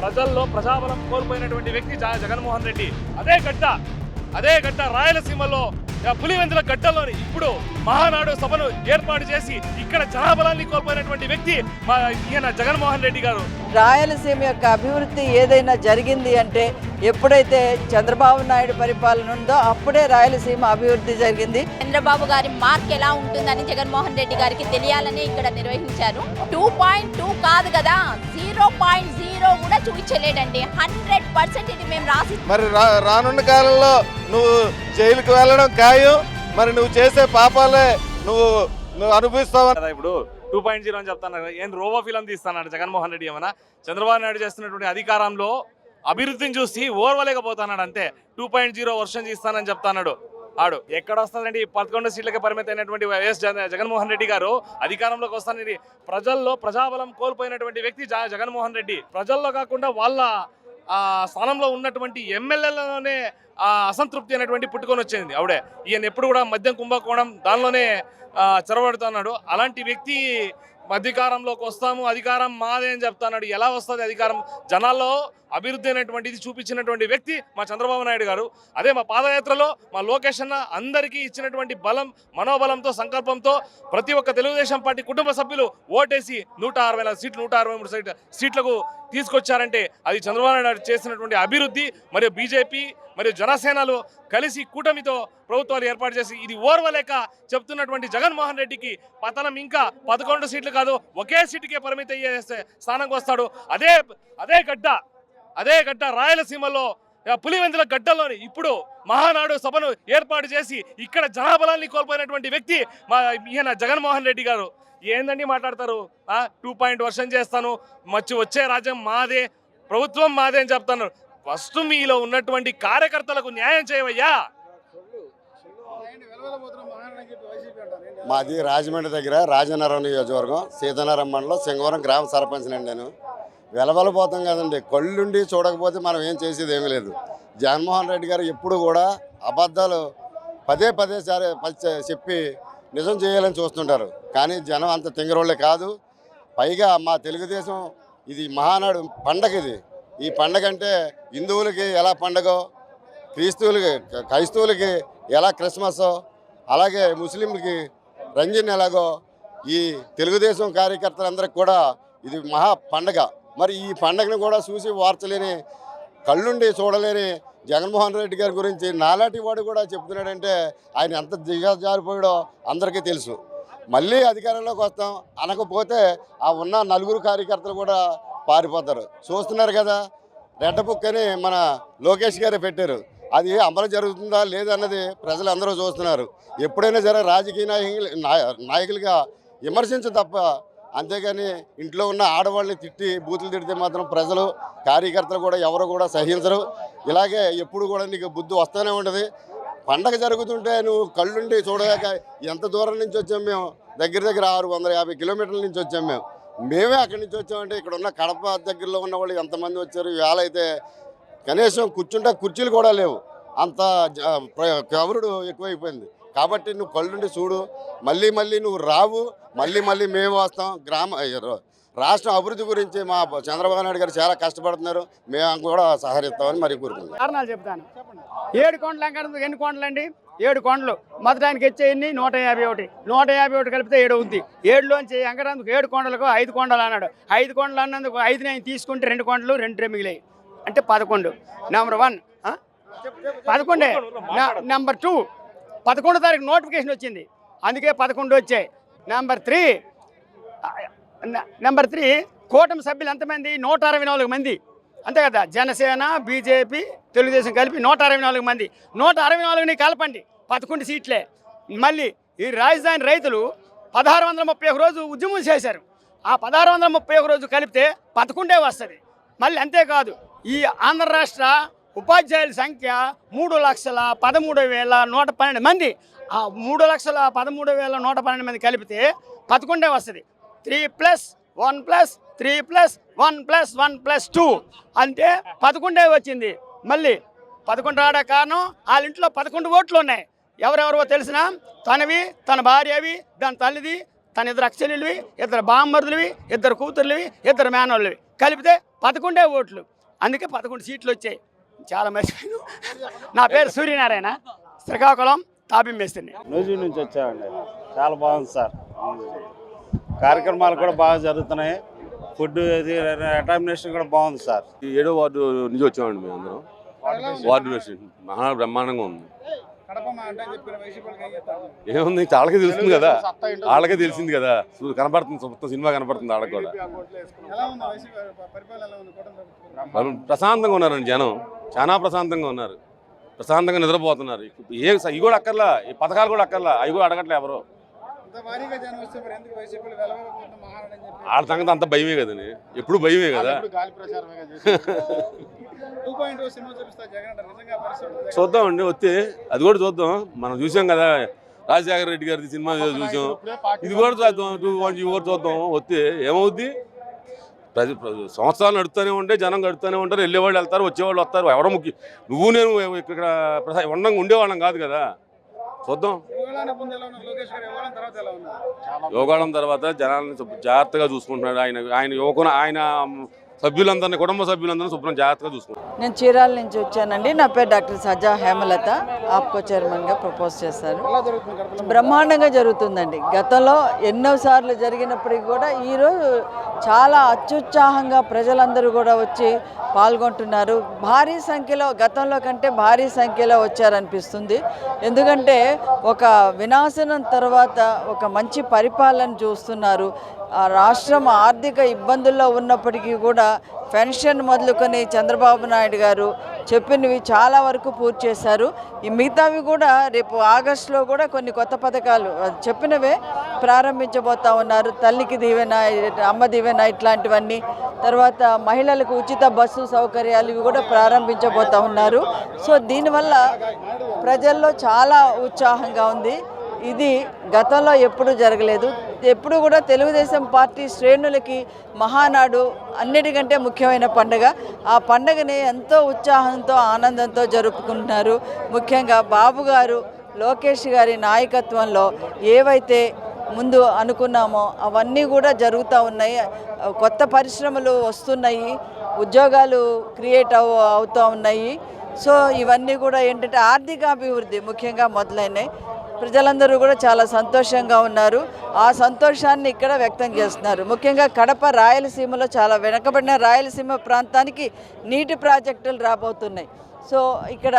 ప్రజల్లో ప్రజాబలం కోల్పోయినటువంటి వ్యక్తి జగన్మోహన్ రెడ్డి. అదే గడ్డ అదే గడ్డ రాయలసీమలో పులివెందుల గడ్డలోని ఇప్పుడు మహానాడు సభను ఏర్పాటు చేసి ఇక్కడ జనాబలాన్ని కోల్పోయినటువంటి వ్యక్తి ఈయన జగన్మోహన్ రెడ్డి గారు. రాయలసీమ యొక్క అభివృద్ధి ఏదైనా జరిగింది అంటే ఎప్పుడైతే చంద్రబాబు నాయుడు పరిపాలన ఉందో అప్పుడే రాయలసీమ అభివృద్ధి జరిగింది. చంద్రబాబు గారి మార్క్ ఎలా ఉంటుందని జగన్మోహన్ రెడ్డి గారికి తెలియాలని ఇక్కడ నిర్వహించారు. టూ పాయింట్ టూ కాదు కదా జీరో పాయింట్ జీరో కూడా చూపించలేడండి హండ్రెడ్ పర్సెంట్ ఇది మేము రాసి మరి రా రానున్న కాలంలో నువ్వు జైలుకు వెళ్ళడం ఖాయం. మరి నువ్వు చేసే పాపాలే నువ్వు నువ్వు అనుభవిస్తావు? కదా ఇప్పుడు టూ పాయింట్ జీరో అని చెప్తాను ఏం రోవో ఫిలం తీస్తాడు జగన్మోహన్ రెడ్డి ఏమైనా చంద్రబాబు నాయుడు చేస్తున్నటువంటి అధికారంలో అభివృద్ధిని చూసి ఓర్వలేకపోతున్నాడు అంతే. టూ పాయింట్ జీరో వర్షం తీస్తానని చెప్తాన్నాడు. ఆడు ఎక్కడ వస్తుందండి పదకొండు సీట్లకి పరిమితమైనటువంటి వైఎస్ జగన్మోహన్ రెడ్డి గారు అధికారంలోకి వస్తానని ప్రజల్లో ప్రజాబలం కోల్పోయినటువంటి వ్యక్తి జగన్మోహన్ రెడ్డి. ప్రజల్లో కాకుండా వాళ్ళ స్థానంలో ఉన్నటువంటి ఎమ్మెల్యేలలోనే అసంతృప్తి అనేటువంటి పుట్టుకొని వచ్చింది ఆవిడే. ఈయన ఎప్పుడు కూడా మద్యం కుంభకోణం దానిలోనే చొరబడుతున్నాడు. అలాంటి వ్యక్తి అధికారంలోకి వస్తాము అధికారం మాదే అని చెప్తున్నాడు. ఎలా వస్తుంది అధికారం? జనాల్లో అభివృద్ధి అనేటువంటిది చూపించినటువంటి వ్యక్తి మా చంద్రబాబు నాయుడు గారు. అదే మా పాదయాత్రలో మా లోకేష్ అన్న అందరికీ ఇచ్చినటువంటి బలం మనోబలంతో సంకల్పంతో ప్రతి ఒక్క తెలుగుదేశం పార్టీ కుటుంబ సభ్యులు ఓటేసి నూట అరవై నాలుగు సీట్లు నూట అరవై మూడు సీట్ల సీట్లకు తీసుకొచ్చారంటే అది చంద్రబాబు నాయుడు చేసినటువంటి అభివృద్ధి మరియు బీజేపీ మరియు జనసేనలు కలిసి కూటమితో ప్రభుత్వాలు ఏర్పాటు చేసి ఇది ఓర్వలేక చెప్తున్నటువంటి జగన్మోహన్ రెడ్డికి పతనం ఇంకా పదకొండు సీట్లు కాదు ఒకే సీటుకే పరిమితం అయ్యే స్థానంకి వస్తాడు. అదే అదే గడ్డ అదే గడ్డ రాయలసీమలో పులివెందుల గడ్డలోని ఇప్పుడు మహానాడు సభను ఏర్పాటు చేసి ఇక్కడ జనాబలాన్ని కోల్పోయినటువంటి వ్యక్తి మా ఈయన జగన్మోహన్ రెడ్డి గారు. ఏందండి మాట్లాడతారు? టూ పాయింట్ వర్షం చేస్తాను మచ్చి వచ్చే రాజ్యం మాదే ప్రభుత్వం మాదే అని చెప్తాను. ఫస్ట్ మీలో ఉన్నటువంటి కార్యకర్తలకు న్యాయం చేయవయ్యా. మాది రాజమండ్రి దగ్గర రాజనగరం నియోజకవర్గం సీతనారాయణ మండలం సింగవరం గ్రామ సర్పంచ్ నేను. వెలవలపోతాం కదండి. కళ్ళుండి చూడకపోతే మనం ఏం చేసేది ఏమీ లేదు. జగన్మోహన్ రెడ్డి గారు ఎప్పుడు కూడా అబద్ధాలు పదే పదే సరే చెప్పి నిజం చేయాలని చూస్తుంటారు. కానీ జనం అంత తింగరోళ్ళే కాదు. పైగా మా తెలుగుదేశం ఇది మహానాడు పండగ ఇది. ఈ పండగ అంటే హిందువులకి ఎలా పండగో క్రీస్తువులకి క్రైస్తవులకి ఎలా క్రిస్మస్ అలాగే ముస్లింలకి రంజన్ ఎలాగో ఈ తెలుగుదేశం కార్యకర్తలందరికీ కూడా ఇది మహా పండగ. మరి ఈ పండగను కూడా చూసి వార్చలేని కళ్ళుండి చూడలేని జగన్మోహన్ రెడ్డి గారి గురించి నాలాంటి వాడు కూడా చెప్తున్నాడంటే ఆయన ఎంత దిగజారిపోయాడో అందరికీ తెలుసు. మళ్ళీ అధికారంలోకి వస్తాం. అనకపోతే ఆ ఉన్న నలుగురు కార్యకర్తలు కూడా పారిపోతారు. చూస్తున్నారు కదా రెడ్ బుక్ అని మన లోకేష్ గారే పెట్టారు. అది అమలు జరుగుతుందా లేదన్నది ప్రజలందరూ చూస్తున్నారు. ఎప్పుడైనా సరే రాజకీయ నాయకులు నాయకులుగా విమర్శించు తప్ప అంతేగాని ఇంట్లో ఉన్న ఆడవాళ్ళని తిట్టి బూతులు తిడితే మాత్రం ప్రజలు కార్యకర్తలు కూడా ఎవరు కూడా సహించరు. ఇలాగే ఎప్పుడు కూడా నీకు బుద్ధి వస్తూనే ఉంటుంది. పండగ జరుగుతుంటే నువ్వు కళ్ళుండి చూడలేక ఎంత దూరం నుంచి వచ్చాం మేము? దగ్గర దగ్గర ఆరు వందల యాభై కిలోమీటర్ల నుంచి వచ్చాం మేము. మేమే అక్కడి నుంచి వచ్చామంటే ఇక్కడ ఉన్న కడప దగ్గరలో ఉన్న వాళ్ళు ఎంతమంది వచ్చారు? వేళ అయితే కనీసం కూర్చుంటే కుర్చీలు కూడా లేవు. అంత జ- ప్ర- కవరుడు ఎక్కువైపోయింది. కాబట్టి నువ్వు కళ్ళుండి చూడు. మళ్ళీ మళ్ళీ నువ్వు రావు. మళ్ళీ మళ్ళీ మేము వస్తాం. గ్రామ రాష్ట్రం అభివృద్ధి గురించి మా చంద్రబాబు నాయుడు గారు చాలా కష్టపడుతున్నారు. మేము కూడా సహకరిస్తామని మరి కోరుకుంటున్నాం. కారణాలు చెప్తాను ఏడు కొండలు అంకడానికి ఎన్ని కొండలు అండి ఏడు కొండలు. మొదటానికి వచ్చే ఎన్ని? నూట యాభై ఒకటి. నూట యాభై ఒకటి కలిపితే ఏడు అవుద్ది ఏడులోంచి అంకడానికి ఏడు కొండలకు ఐదు కొండలు అన్నాడు. ఐదు కొండలు అన్నందుకు ఐదు నేను తీసుకుంటే రెండు కొండలు రెండు మిగిలాయి. అంటే పదకొండు. Number one? పదకొండే. నె- నెంబర్ టూ పదకొండో తారీఖు నోటిఫికేషన్ వచ్చింది. అందుకే పదకొండు వచ్చాయి. నెంబర్ త్రీ నెంబర్ త్రీ కూటమి సభ్యులు ఎంతమంది? నూట అరవై నాలుగు మంది. అంతే కదా? జనసేన బీజేపీ తెలుగుదేశం కలిపి నూట అరవై నాలుగు మంది. నూట అరవై నాలుగుని కలపండి. పదకొండు సీట్లే. మళ్ళీ ఈ రాజధాని రైతులు పదహారు వందల ముప్పై ఒక రోజు ఉద్యమం చేశారు. ఆ పదహారు వందల ముప్పై ఒక రోజు కలిపితే పదకొండే వస్తుంది. మళ్ళీ అంతేకాదు ఈ ఆంధ్ర రాష్ట్ర ఉపాధ్యాయుల సంఖ్య మూడు లక్షల పదమూడు వేల నూట పన్నెండు మంది. ఆ మూడు లక్షల పదమూడు వేల నూట పన్నెండు మంది కలిపితే పదకొండే వస్తుంది. Three plus one plus three plus one plus one plus two. అంటే పదకొండే వచ్చింది. మళ్ళీ పదకొండు రావడానికి కారణం వాళ్ళ ఇంట్లో పదకొండు ఓట్లు ఉన్నాయి. ఎవరెవరో తెలిసిన తనవి తన భార్యవి దాని తల్లిది తన ఇద్దరు అక్షలువి ఇద్దరు బామ్మరులువి ఇద్దరు కూతుర్లువి ఇద్దరు మేనోళ్ళవి కలిపితే పదకొండే ఓట్లు. అందుకే పదకొండు సీట్లు వచ్చాయి. చాలా మర్చిపోయాను నా పేరు సూర్యనారాయణ. శ్రీకాకుళం తాపి మేస్త్రిని నూజివీడు నుంచి వచ్చామండి. చాలా బాగుంది సార్. కార్యక్రమాలు కూడా బాగా జరుగుతున్నాయి. ఫుడ్ అటామినేషన్ కూడా బాగుంది సార్. ఈ ఏడో వార్డు నుంచి వచ్చామండి మేము అందరం వార్డు మహా బ్రహ్మాండంగా ఉంది. ఏముంది? వాళ్ళకే తెలుస్తుంది కదా. వాళ్ళకే తెలిసింది కదా. కనపడుతుంది మొత్తం సినిమా కనపడుతుంది వాళ్ళకి కూడా. వాళ్ళు ప్రశాంతంగా ఉన్నారండి జనం. చాలా ప్రశాంతంగా ఉన్నారు. ప్రశాంతంగా నిద్రపోతున్నారు. ఏ ఇవి కూడా అక్కర్లా. ఈ పథకాలు కూడా అక్కర్లా. అవి కూడా అడగట్లే ఎవరు. వాళ్ళ సంగతి అంత భయమే కదండి ఎప్పుడు భయమే కదా? చూద్దామండి వస్తే. అది కూడా చూద్దాం. మనం చూసాం కదా రాజశేఖర రెడ్డి గారి సినిమా చూసాం. ఇది కూడా చూద్దాం టూ ఇది కూడా చూద్దాం. వస్తే ఏమవుద్ది? ప్రతి ప్ర- సంవత్సరాలు నడుస్తూనే ఉంటే జనం గడుతూనే ఉంటారు. వెళ్ళేవాళ్ళు వెళ్తారు వచ్చేవాళ్ళు వస్తారు. ఎవరో ముఖ్య నువ్వు నేను ఇక్కడ ప్రసా- ఉండం ఉండేవాళ్ళం కాదు కదా. చూద్దాం. యోగాళం తర్వాత జనాలను జాగ్రత్తగా చూసుకుంటున్నాడు ఆయన. ఆయన యువకున ఆయన సభ్యులందరినీ కుటుంబ సభ్యులందరినీ శుభ్రం జాగ్రత్తగా చూసుకుంటాం నేను చీరాల నుంచి వచ్చానండి. నా పేరు డాక్టర్ సజా హేమలత. ఆప్కో చైర్మన్గా ప్రపోజ్ చేశారు. బ్రహ్మాండంగా జరుగుతుందండి. గతంలో ఎన్నోసార్లు జరిగినప్పటికీ కూడా ఈరోజు చాలా అత్యుత్సాహంగా ప్రజలందరూ కూడా వచ్చి పాల్గొంటున్నారు. భారీ సంఖ్యలో గతంలో కంటే భారీ సంఖ్యలో వచ్చారనిపిస్తుంది. ఎందుకంటే ఒక వినాశనం తర్వాత ఒక మంచి పరిపాలన చూస్తున్నారు. రాష్ట్రం ఆర్థిక ఇబ్బందుల్లో ఉన్నప్పటికీ కూడా పెన్షన్ మొదలుకొని చంద్రబాబు నాయుడు గారు చెప్పినవి చాలా వరకు పూర్తి చేశారు. ఈ మిగతావి కూడా రేపు ఆగస్టులో కూడా కొన్ని కొత్త పథకాలు చెప్పినవే ప్రారంభించబోతా ఉన్నారు. తల్లికి దీవెన అమ్మ దీవెన ఇట్లాంటివన్నీ. తర్వాత మహిళలకు ఉచిత బస్సు సౌకర్యాలు ఇవి కూడా ప్రారంభించబోతా ఉన్నారు. సో దీనివల్ల ప్రజల్లో చాలా ఉత్సాహంగా ఉంది. ఇది గతంలో ఎప్పుడూ జరగలేదు. ఎప్పుడు కూడా తెలుగుదేశం పార్టీ శ్రేణులకి మహానాడు అన్నిటికంటే ముఖ్యమైన పండుగ. ఆ పండుగని ఎంతో ఉత్సాహంతో ఆనందంతో జరుపుకుంటున్నారు. ముఖ్యంగా బాబు గారు లోకేష్ గారి నాయకత్వంలో ఏవైతే ముందు అనుకున్నామో అవన్నీ కూడా జరుగుతూ ఉన్నాయి. కొత్త పరిశ్రమలు వస్తున్నాయి. ఉద్యోగాలు క్రియేట్ అవు అవుతూ ఉన్నాయి. సో ఇవన్నీ కూడా ఏంటంటే ఆర్థిక అభివృద్ధి ముఖ్యంగా మొదలైనాయి. ప్రజలందరూ కూడా చాలా సంతోషంగా ఉన్నారు. ఆ సంతోషాన్ని ఇక్కడ వ్యక్తం చేస్తున్నారు. ముఖ్యంగా కడప రాయలసీమలో చాలా వెనకబడిన రాయలసీమ ప్రాంతానికి నీటి ప్రాజెక్టులు రాబోతున్నాయి. సో ఇక్కడ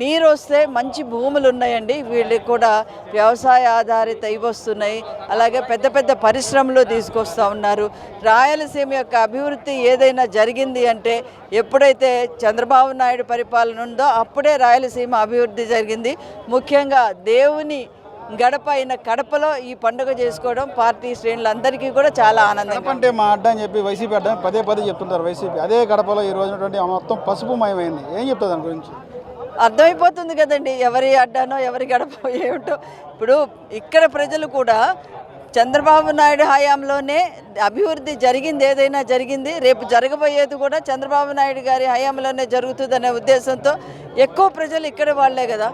నీరు వస్తే మంచి భూములు ఉన్నాయండి. వీళ్ళకి కూడా వ్యవసాయ ఆధారిత ఇవి వస్తున్నాయి. అలాగే పెద్ద పెద్ద పరిశ్రమలు తీసుకొస్తూ ఉన్నారు. రాయలసీమ యొక్క అభివృద్ధి ఏదైనా జరిగింది అంటే ఎప్పుడైతే చంద్రబాబు నాయుడు పరిపాలన ఉందో అప్పుడే రాయలసీమ అభివృద్ధి జరిగింది. ముఖ్యంగా దేవుని గడప అయిన కడపలో ఈ పండుగ చేసుకోవడం పార్టీ శ్రేణులందరికీ కూడా చాలా ఆనందం అంటే మా అడ్డ అని చెప్పి వైసీపీ అడ్డ పదే పదే చెప్తుంటారు వైసీపీ. అదే గడపలో ఈ రోజునటువంటి మొత్తం పసుపుమయమైంది ఏం చెప్తుంది దాని గురించి? అర్థమైపోతుంది కదండి ఎవరి అడ్డానో ఎవరి గడప ఏమిటో. ఇప్పుడు ఇక్కడ ప్రజలు కూడా చంద్రబాబు నాయుడు హయాంలోనే అభివృద్ధి జరిగింది ఏదైనా జరిగింది రేపు జరగబోయేది కూడా చంద్రబాబు నాయుడు గారి హయాంలోనే జరుగుతుందనే ఉద్దేశంతో ఎక్కువ ప్రజలు ఇక్కడ వాళ్ళే కదా.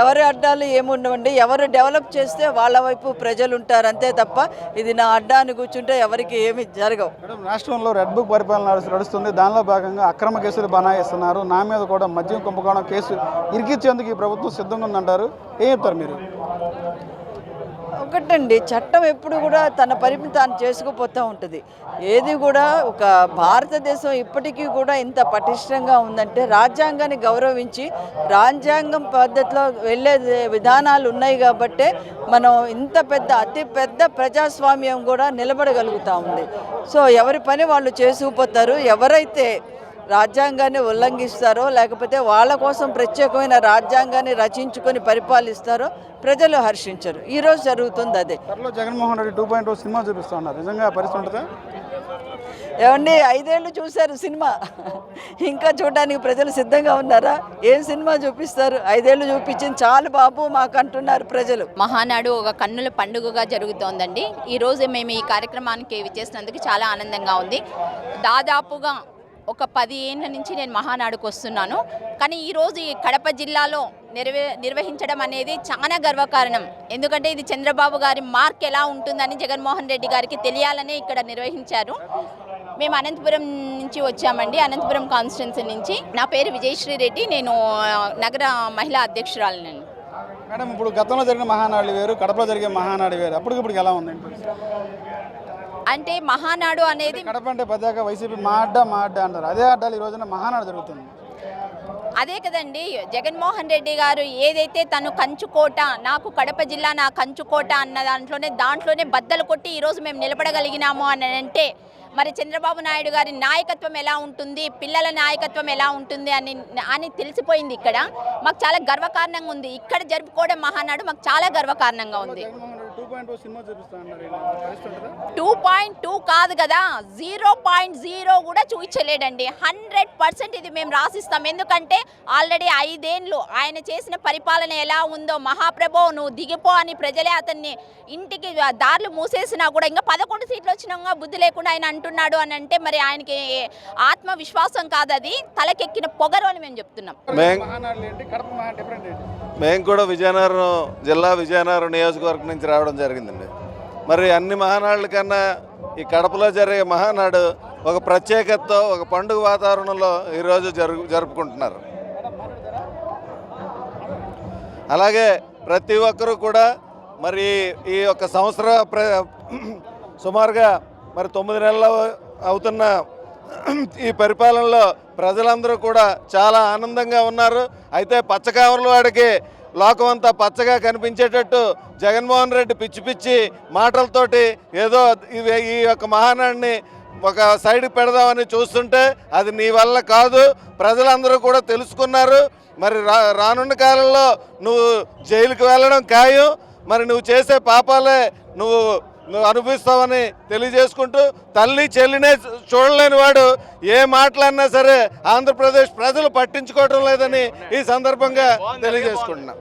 ఎవరి అడ్డాలు ఏముండవండి? ఎవరు డెవలప్ చేస్తే వాళ్ళ వైపు ప్రజలు ఉంటారు అంతే తప్ప ఇది నా అడ్డా అని కూర్చుంటే ఎవరికి ఏమి జరగవు. రాష్ట్రంలో రెడ్ బుక్ పరిపాలన నడుస్తుంది. దానిలో భాగంగా అక్రమ కేసులు బనాయిస్తున్నారు. నా మీద కూడా మద్యం కుంభకోణం కేసు ఇరికిచ్చేందుకు ఈ ప్రభుత్వం సిద్ధంగా ఉందంటారు. ఏం చెప్తారు మీరు? ఒకటండి చట్టం ఎప్పుడు కూడా తన పరిమితి తాను చేసుకుపోతూ ఉంటుంది. ఏది కూడా ఒక భారతదేశం ఇప్పటికీ కూడా ఇంత పటిష్టంగా ఉందంటే రాజ్యాంగాన్ని గౌరవించి రాజ్యాంగం పద్ధతిలో వెళ్ళే విధానాలు ఉన్నాయి కాబట్టే మనం ఇంత పెద్ద అతి పెద్ద ప్రజాస్వామ్యం కూడా నిలబడగలుగుతూ ఉంది. సో ఎవరి పని వాళ్ళు చేసుకుపోతారు ఎవరైతే రాజ్యాంగాన్ని ఉల్లంఘిస్తారో లేకపోతే వాళ్ళ కోసం ప్రత్యేకమైన రాజ్యాంగాన్ని రచించుకొని పరిపాలిస్తారో ప్రజలు హర్షించరు. ఈరోజు జరుగుతుంది అదే. త్వరలో Jaganmohan Reddy two point cinema చూపిస్తా ఉన్నారు. నిజంగా పరిస్థితి ఉంటుందా ఏమండి ఐదేళ్ళు చూశారు సినిమా. ఇంకా చూడడానికి ప్రజలు సిద్ధంగా ఉన్నారా? ఏం సినిమా చూపిస్తారు? ఐదేళ్ళు చూపించింది చాలు బాబు మాకు అంటున్నారు ప్రజలు. మహానాడు ఒక కన్నుల పండుగగా జరుగుతోందండి. ఈరోజు మేము ఈ కార్యక్రమానికి విచ్చేసినందుకు చాలా ఆనందంగా ఉంది. దాదాపుగా ఒక పది ఏళ్ళ నుంచి నేను మహానాడుకు వస్తున్నాను. కానీ ఈరోజు ఈ కడప జిల్లాలో నిర్వ నిర్వహించడం అనేది చాలా గర్వకారణం. ఎందుకంటే ఇది చంద్రబాబు గారి మార్క్ ఎలా ఉంటుందని జగన్మోహన్ రెడ్డి గారికి తెలియాలనే ఇక్కడ నిర్వహించారు. మేము అనంతపురం నుంచి వచ్చామండి అనంతపురం కాన్స్టిట్యున్సీ నుంచి. నా పేరు విజయశ్రీ రెడ్డి నేను నగర మహిళా అధ్యక్షురాలినండి మేడం ఇప్పుడు గతంలో జరిగిన మహానాడు వేరు కడపలో జరిగే మహానాడు వేరు. అప్పటికిప్పుడు ఎలా ఉంది అంటే మహానాడు అనేది కడప అంటే పదాక వైసీపీ మా అడ్డ మా అడ్డ అంటారు. అదే అడ్డాలు ఈ రోజున మహానాడు జరుగుతుంది. అదే కదండి జగన్మోహన్ రెడ్డి గారు ఏదైతే తను కంచుకోట నాకు కడప జిల్లా నా కంచుకోట అన్న దాంట్లోనే దాంట్లోనే బద్దలు కొట్టి ఈరోజు మేము నిలబడగలిగినాము అని అంటే మరి చంద్రబాబు నాయుడు గారి నాయకత్వం ఎలా ఉంటుంది పిల్లల నాయకత్వం ఎలా ఉంటుంది అని అని తెలిసిపోయింది ఇక్కడ. మాకు చాలా గర్వకారణంగా ఉంది. ఇక్కడ జరుపుకోవడం మహానాడు మాకు చాలా గర్వకారణంగా ఉంది. Two point? టూ కాదు కదా. జీరో పాయింట్ జీరో కూడా చూపించలేడండి హండ్రెడ్ పర్సెంట్ ఇది మేము రాసిస్తాం. ఎందుకంటే ఆల్రెడీ ఐదేండ్లు ఆయన చేసిన పరిపాలన ఎలా ఉందో మహాప్రభో నువ్వు దిగిపో అని ప్రజలే అతన్ని ఇంటికి దారులు మూసేసినా కూడా ఇంకా పదకొండు సీట్లు వచ్చినా బుద్ధి లేకుండా ఆయన అంటున్నాడు అని అంటే మరి ఆయనకి ఆత్మవిశ్వాసం కాదు అది. తలకెక్కిన పొగరు అని మేము చెప్తున్నాం. మేము కూడా విజయనగరం జిల్లా విజయనగరం నియోజకవర్గం నుంచి రావడం జరిగిందండి. మరి అన్ని మహానాడుల కన్నా ఈ కడపలో జరిగే మహానాడు ఒక ప్రత్యేకతతో ఒక పండుగ వాతావరణంలో ఈరోజు జరుగు జరుపుకుంటున్నారు. అలాగే ప్రతి ఒక్కరూ కూడా మరి ఈ యొక్క సంవత్సర ప్ర సుమారుగా మరి తొమ్మిది నెలలు అవుతున్న ఈ పరిపాలనలో ప్రజలందరూ కూడా చాలా ఆనందంగా ఉన్నారు. అయితే పచ్చకామర్ల వాడికి లోకం అంతా పచ్చగా కనిపించేటట్టు జగన్మోహన్ రెడ్డి పిచ్చి పిచ్చి మాటలతోటి ఏదో ఈ యొక్క మహానాడిని ఒక సైడ్కి పెడదామని చూస్తుంటే అది నీ వల్ల కాదు. ప్రజలందరూ కూడా తెలుసుకున్నారు. మరి రా రానున్న కాలంలో నువ్వు జైలుకి వెళ్ళడం ఖాయం. మరి నువ్వు చేసే పాపాలే నువ్వు నువ్వు అనుభవిస్తావని తెలియజేసుకుంటూ తల్లి చెల్లినే చూడలేని వాడు ఏ మాటలన్నా సరే ఆంధ్రప్రదేశ్ ప్రజలు పట్టించుకోవడం లేదని ఈ సందర్భంగా తెలియజేసుకుంటున్నా.